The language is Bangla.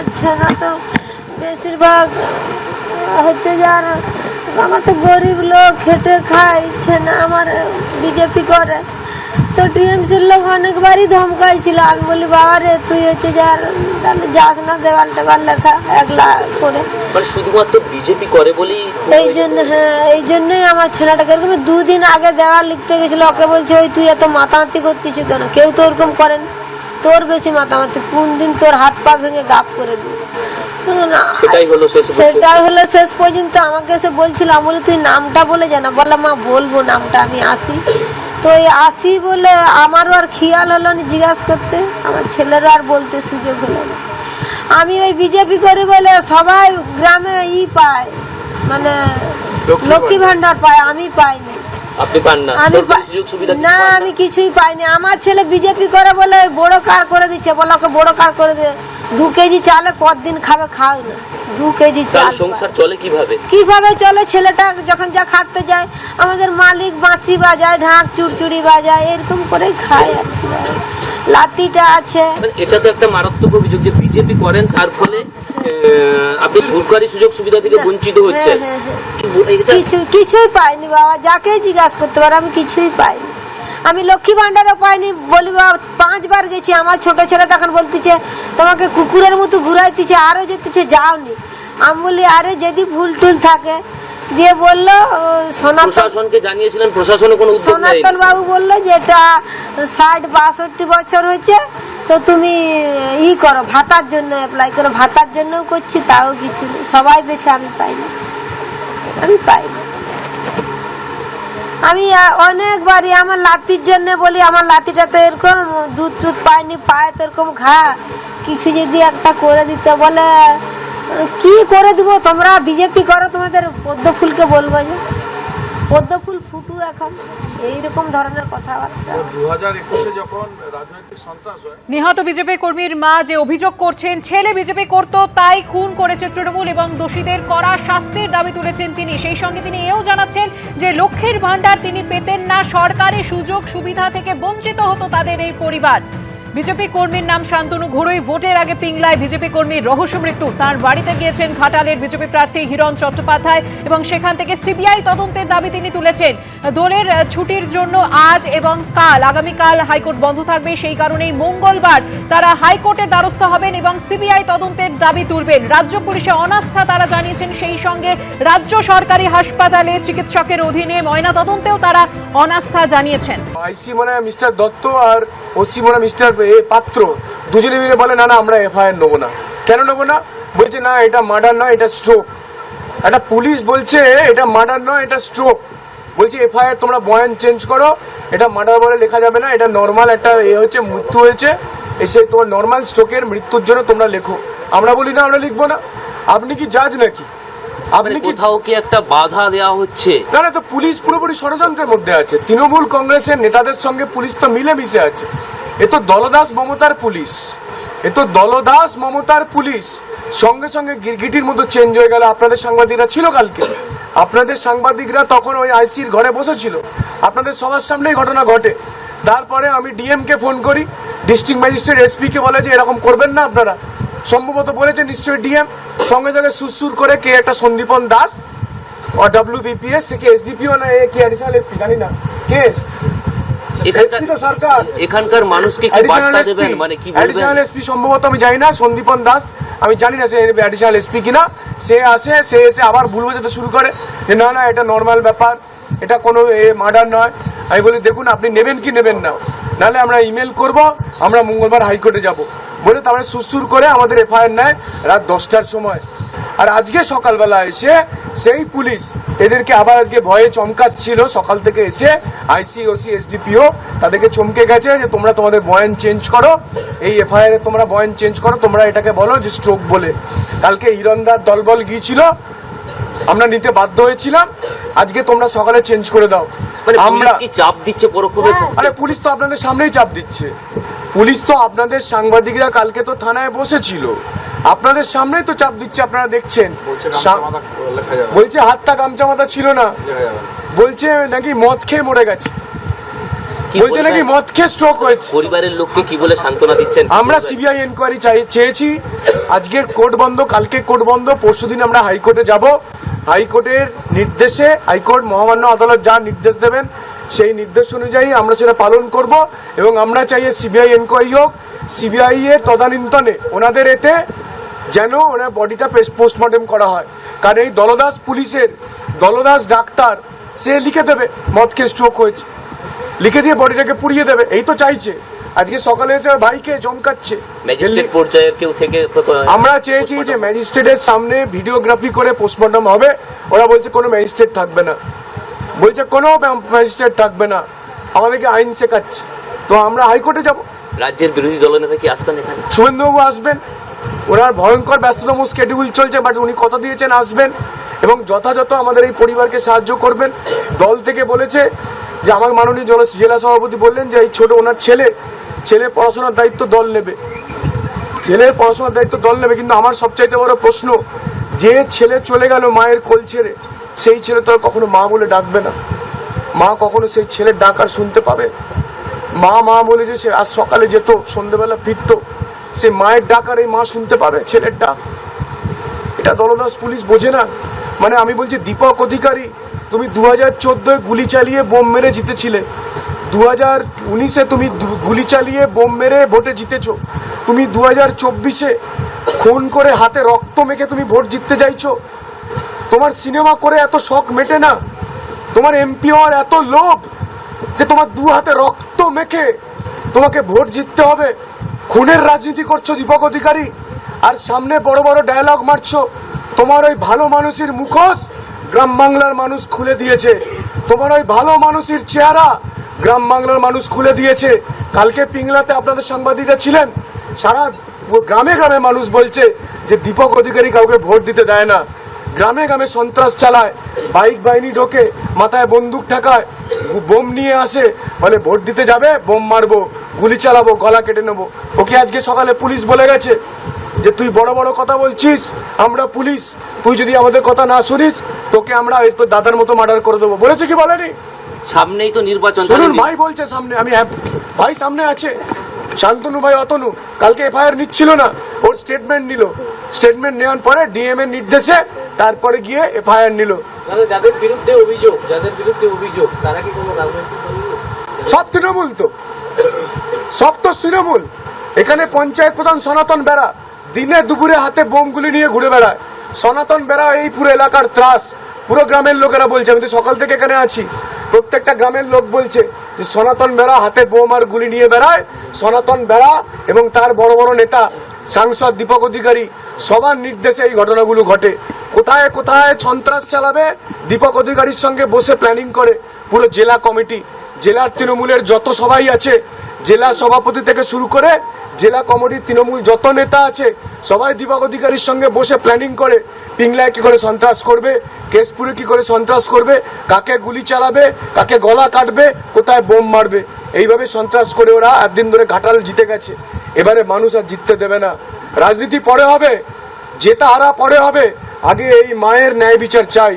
পাচ্ছে না তো বেশিরভাগ হচ্ছে যার আমার তো গরিব লোক খেটে খায় ইচ্ছে না আমার বিজেপি করে। তো টিএমসির লোক অনেকবারই ধমকাইছিল। আমি বলি বাবা রে তুই হচ্ছে যার তাহলে যাস না দেওয়াল টেবাল লেখা একলা করে। মানে শুধুমাত্র বিজেপি করে বলি এই জন্য হ্যাঁ এই জন্যই আমার ছেলেটাকে এরকম দুদিন আগে দেওয়াল লিখতে গেছিল। ওকে বলছে ওই তুই এত মাতামাতি করতিস কেন? কেউ তো ওরকম করেন। তোর বেশি মাতামাতি কোন দিন তোর হাত পা ভেঙে গাপ করে না, সেটাই হলো শেষ পর্যন্ত। আমাকে এসে বলছিল আমি তুই নামটা বলে জানা বললাম মা বলব নামটা আমি আসি। তো এই আসি বলে আমারও আর খেয়াল হলো না জিজ্ঞাসা করতে। আমার ছেলেরও আর বলতে সুযোগ হলো না। আমি ওই বিজেপি করি বলে সবাই গ্রামে ই পায় মানে লক্ষ্মী ভান্ডার পায় আমি পাইনি। আপনি পান না। আমি সুযোগ সুবিধা না আমি কিছুই পাইনি। আমার ছেলে বিজেপি করে বলে বড় কার করে দিচ্ছে? বলে ওকে বড় কার করে দিয়ে দু কেজি চালে কতদিন খাবে? খাও না। দু কেজি চাল। সংসার চলে কীভাবে? কীভাবে চলে? ছেলেটা যখন যা খাটতে যায় আমাদের মালিক বাঁশি বাজায় ঢাক চুরচুড়ি বাজায় এরকম করেই খায় আর কি। লাতিটা আছে। মানে এটা তো একটা মারাত্মক অভিযোগ যে বিজেপি করেন তার ফলে আপনি সরকারি সুযোগ সুবিধা থেকে বঞ্চিত হচ্ছেন। হ্যাঁ, হ্যাঁ, এটা কিছু কিছুই পাইনি বাবা। যাকেই জিজ্ঞাসা করতে পারো আমি কিছুই পাইনি। আমি লক্ষ্মী ভান্ডারও পাইনি বলি পাঁচবার গেছি আমার ছোট ছেলে তখন বলতেছে তোমাকে কুকুরের মতো ঘুরাইতেছে আরও যেতেছে যাওনি। আমি বলি আরে যদি ভুল টুল থাকে দিয়ে বলল ও, সনাতন প্রশাসনকে জানিয়েছিলেন প্রশাসনে কোনো সনাতন বাবু বলল যে এটা ষাট বাষট্টি বছর হচ্ছে তো তুমি ই করো ভাতার জন্য অ্যাপ্লাই করো ভাতার জন্য করছি তাও কিছু নেই। সবাই পেছে আমি পাইনি। আমি পাইনি। আমি অনেকবারই আমার লাতির জন্য বলি, আমার লাতিটা তো এরকম, দুধ টুধ পায়নি, পায়ে তো এরকম ঘা, কিছু যদি একটা করে দিতে বলে, কি করে দিব? তোমরা বিজেপি করো, তোমাদের পদ্ম ফুলকে বলব যে। পদ্ম ফুল ফুটু এখন। এইরকম ধরনের কথাবার্তা। দু হাজার একুশে যখন রাজনৈতিক সন্ত্রাস হয় নিহত বিজেপি কর্মীর মা যে অভিযোগ করছেন ছেলে বিজেপি করত তাই খুন করেছে তৃণমূল এবং দোষীদের করা শাস্তির দাবি তুলেছেন তিনি। সেই সঙ্গে তিনি এও জানাচ্ছেন যে লক্ষ্মীর ভান্ডার তিনি পেতেন না। সরকারি সুযোগ সুবিধা থেকে বঞ্চিত হতো তাদের এই পরিবার। বিজেপি কর্মীর নাম শান্তনু ঘোড়ই, ভোটের আগে পিংলায় বিজেপি কর্মীর রহস্য মৃত্যু। তার বাড়িতে গিয়েছেন ঘাটালের বিজেপি প্রার্থী হিরণ চট্টোপাধ্যায় এবং সেখান থেকে সিবিআই তদন্তের দাবি তিনি তুলেছেন। দলের ছুটির জন্য আজ এবং কাল, আগামীকাল হাইকোর্ট বন্ধ থাকবে। সেই কারণেই মঙ্গলবার তারা হাইকোর্টের দ্বারস্থ হবেন এবং সিবিআই তদন্তের দাবি তুলবেন। রাজ্য পুলিশে অনাস্থা তারা জানিয়েছেন, সেই সঙ্গে রাজ্য সরকারি হাসপাতালে চিকিৎসকের অধীনে ময়না তদন্তেও তারা অনাস্থা জানিয়েছেন। আইসি মানে মিস্টার দত্ত আর ওসি মানে মিস্টার পাত্র, দুজনে মিলে বলে, না না, আমরা এফআইআর নেব না। কেন নেব না? বলছে, না, এটা মার্ডার নয়, এটা স্ট্রোক। একটা পুলিশ বলছে, এটা মার্ডার নয়, এটা স্ট্রোক। বলছে, এফআইআর তোমরা বয়ান চেঞ্জ করো, এটা মার্ডার বলে লেখা যাবে না, এটা নর্মাল একটা এ হয়েছে, মৃত্যু হয়েছে, এসে তোমার নর্মাল স্ট্রোকের মৃত্যুর জন্য তোমরা লেখো। আমরা বলি, না, আমরা লিখব না। আপনি কি জাজ নাকি? আপনি কোথাও কি একটা বাধা দেওয়া হচ্ছে? না না তো পুলিশ পুরোপুরি ষড়যন্ত্রের মধ্যে আছে। তৃণমূল কংগ্রেসের নেতাদের সঙ্গে পুলিশ তো মিলেমিশে আছে। এ তো দলদাস মমতার পুলিশ। এ তো দলদাস মমতার পুলিশ। সঙ্গে সঙ্গে গিরগিটির মতো চেঞ্জ হয়ে গেল। আপনাদের সাংবাদিকরা ছিল কালকে। আপনাদের সাংবাদিকরা তখন ওই আইসির ঘরে বসেছিল। আপনাদের সবার সামনেই ঘটনা ঘটে। তারপরে আমি ডিএম কে ফোন করি। ডিস্ট্রিক্ট ম্যাজিস্ট্রেট এসপি কে বলে যে এরকম করবেন না আপনারা। সম্ভবত বলেছে নিশ্চয়ই ডিএম। সঙ্গে সঙ্গে সুরসুর করে কে একটা সন্দীপন দাস ও ডাব্লিউবিপিএস সে এসডিপিও না অ্যাডিশনাল এসপি জানি না। কে? কি না সে আসে সে এসে আবার ভুল বোঝাতে শুরু করে যে না না এটা নর্মাল ব্যাপার। এটা কোনো মার্ডার নয়। আমি বলি, দেখুন, আপনি নেবেন কি নেবেন না। নাহলে আমরা ইমেল করব, আমরা মঙ্গলবার হাইকোর্টে যাব। বলে তারপরে সুসুর করে আমাদের এফআইআর নেয় রাত দশটার সময়। আর আজকে সকালবেলা এসে সেই পুলিশ, এদেরকে আবার আজকে ভয়ে চমকাচ্ছিল, সকাল থেকে এসে আইসি, ওসি, এসডিপিও, তাদেরকে চমকে গেছে যে, তোমরা তোমাদের বয়ান চেঞ্জ করো। এই এফআইআর তোমরা বয়ান চেঞ্জ করো, তোমরা এটাকে বলো যে, স্ট্রোক বলে। কালকে হিরণদার দলবল গিয়েছিল আমরা নিতে বাধ্য হয়েছিলাম। আজকে তোমরা সকালে চেঞ্জ করে দাও। মানে আমরা কি চাপ দিচ্ছে পরোক্ষভাবে? হ্যাঁ। আরে পুলিশ তো আপনাদের সামনেই চাপ দিচ্ছে। পুলিশ তো আপনাদের সাংবাদিকরা কালকে তো থানায় বসেছিল। আপনাদের সামনেই তো চাপ দিচ্ছে আপনারা দেখছেন। বলছে হাতটা গামছা মাথা ছিল না। বলছে নাকি মদ খেয়ে মরে গেছে। বলছে নাকি? মদ খেয়ে স্ট্রোক হয়েছে। পরিবারের লোককে কি বলে সান্ত্বনা দিচ্ছেন? আমরা সিবিআই এনকোয়ারি চাই চেয়েছি আজকের কোর্ট বন্ধ কালকে কোর্ট বন্ধ পরশুদিন আমরা হাইকোর্টে যাব। হাইকোর্টের নির্দেশে হাইকোর্ট মহামান্য আদালত যা নির্দেশ দেবেন সেই নির্দেশ অনুযায়ী আমরা সেটা পালন করব এবং আমরা চাই সিবিআই এনকোয়ারি হোক সিবিআই এর তদানীন্তনে ওনাদের এতে যেন ওনার বডিটা পোস্টমর্টেম করা হয়। কারণ এই দলদাস পুলিশের দলদাস ডাক্তার সে লিখে দেবে মদ খেয়ে স্ট্রোক হয়েছে। লিখে দিয়ে বডিটাকে পুড়িয়ে দেবে এই তো চাইছে। আজকে সকালে এসে ভাইকে জমকাচ্ছে ম্যাজিস্ট্রেট পর্যায়ের কেউ থেকে আমরা চেয়েছি যে ম্যাজিস্ট্রেটের সামনে ভিডিওগ্রাফি করে পোস্টমর্টম হবে। ওরা বলছে কোনো ম্যাজিস্ট্রেট থাকবে না। বলছে কোনো ম্যাজিস্ট্রেট থাকবে না। আমাদেরকে আইন শেখাচ্ছে। তো আমরা হাইকোর্টে যাব। রাজ্যের বিরোধী দলনেতা কি আসবেন এখানে? শুভেন্দুবাবু আসবেন। ওনার ভয়ঙ্কর ব্যস্ততম স্কেডিউল চলছে বাট উনি কথা দিয়েছেন, আসবেন এবং যথাযথ আমাদের এই পরিবারকে সাহায্য করবেন। দল থেকে বলেছে যে, আমার মাননীয় জেলা- সভাপতি বললেন যে, এই ছোট ওনার ছেলে ছেলে পড়াশোনার দায়িত্ব দল নেবে। ছেলের পড়াশোনার দায়িত্ব দল নেবে, কিন্তু আমার সবচাইতে বড় প্রশ্ন, যে ছেলে চলে গেল মায়ের কোল ছেড়ে, সেই ছেলে তো আর কখনো মা বলে ডাকবে না। মা কখনো সেই ছেলের ডাক আর শুনতে পাবে মা মা বলে যে, সে আজ সকালে যেত, সন্ধ্যেবেলা ফিরতো সে মায়ের ডাক আর এই মা শুনতে পাবে ছেলের ডাক। এটা দলদাস পুলিশ বোঝে না। মানে আমি বলছি, দীপক অধিকারী, তুমি দু হাজার চোদ্দোয় গুলি চালিয়ে বোম মেরে জিতেছিলে। দু হাজার উনিশে তুমি গুলি চালিয়ে বোম মেরে ভোটে জিতেছো। তুমি দু হাজার চব্বিশে খুন করে হাতে রক্ত মেখে তুমি ভোট জিততে চাইছো তোমার সিনেমা করে এত শখ মেটে না। তোমার এমপি হওয়ার এত লোভ যে তোমার দু হাতে রক্ত মেখে তোমাকে ভোট জিততে হবে। খুনের রাজনীতি করছ দীপক অধিকারী? আর সামনে বড় বড় ডায়লগ মারছো। তোমার ওই ভালো মানুষের মুখোশ গ্রাম বাংলার মানুষ খুলে দিয়েছে। তোমার ওই ভালো মানুষের চেহারা গ্রাম বাংলার মানুষ খুলে দিয়েছে। কালকে পিংলাতে আপনাদের সাংবাদিকরা ছিলেন। সারা গ্রামে গ্রামে মানুষ বলছে যে দীপক অধিকারী কাউকে ভোট দিতে দেয় না। গ্রামে গ্রামে সন্ত্রাস চালায় বাইক বাহিনী ঢোকে মাথায় বন্দুক ঠেকায় বোম নিয়ে আসে বলে ভোট দিতে যাবে বোম মারবো গুলি চালাবো গলা কেটে নেব। ওকে আজকে সকালে পুলিশ বলে গেছে যে তুই বড় বড় কথা বলছিস আমরা পুলিশ। তুই যদি আমাদের কথা না শুনিস তোকে আমরা তোর দাদার মতো মার্ডার করে দেবো। বলেছে কি বলেনি? সামনেই তো নির্বাচন শুনুন ভাই বলছে সামনে আমি হ্যাপ- ভাই সামনে আছে। শান্তনু ভাই অতনু কালকে এফআইআর নিচ্ছিল না ওর স্টেটমেন্ট নিল। স্টেটমেন্ট নেওয়ার পরে ডিএম এর নির্দেশে তারপরে গিয়ে এফআইআর নিল। যাদের বিরুদ্ধে অভিযোগ যাদের বিরুদ্ধে অভিযোগ তারা কি কোনো? সব তৃণমূল তো। সব তো তৃণমূল। এখানে পঞ্চায়েত প্রধান সনাতন বেড়া দিনে দুপুরে হাতে বোমগুলি নিয়ে ঘুরে বেড়ায়। সনাতন বেড়া এই পুরো এলাকার ত্রাস। পুরো গ্রামের লোকেরা বলছে, আমি তো সকাল থেকে এখানে আছি। প্রত্যেকটা গ্রামের লোক বলছে যে, সনাতন বেড়া হাতে বোম আর গুলি নিয়ে বেড়ায়। সনাতন বেড়া এবং তার বড় বড় নেতা, সাংসদ, দীপক অধিকারী, সবার নির্দেশে এই ঘটনাগুলো ঘটে। কোথায় কোথায় সন্ত্রাস চালাবে? দীপক অধিকারীর সঙ্গে বসে প্ল্যানিং করে পুরো জেলা কমিটি। জেলার তৃণমূলের যত সবাই আছে, জেলা সভাপতি থেকে শুরু করে জেলা কমিটির তৃণমূল যত নেতা আছে, সবাই দীপক অধিকারীর সঙ্গে বসে প্ল্যানিং করে পিংলায় কি করে সন্ত্রাস করবে, কেশপুরে কি করে সন্ত্রাস করবে, কাকে গুলি চালাবে, কাকে গলা কাটবে, কোথায় বোম মারবে। এইভাবে সন্ত্রাস করে ওরা একদিন ধরে ঘাটাল জিতে গেছে। এবারে মানুষ আর জিততে দেবে না। রাজনীতি পরে হবে, জেতা হারা পরে হবে। আগে এই মায়ের ন্যায় বিচার চাই।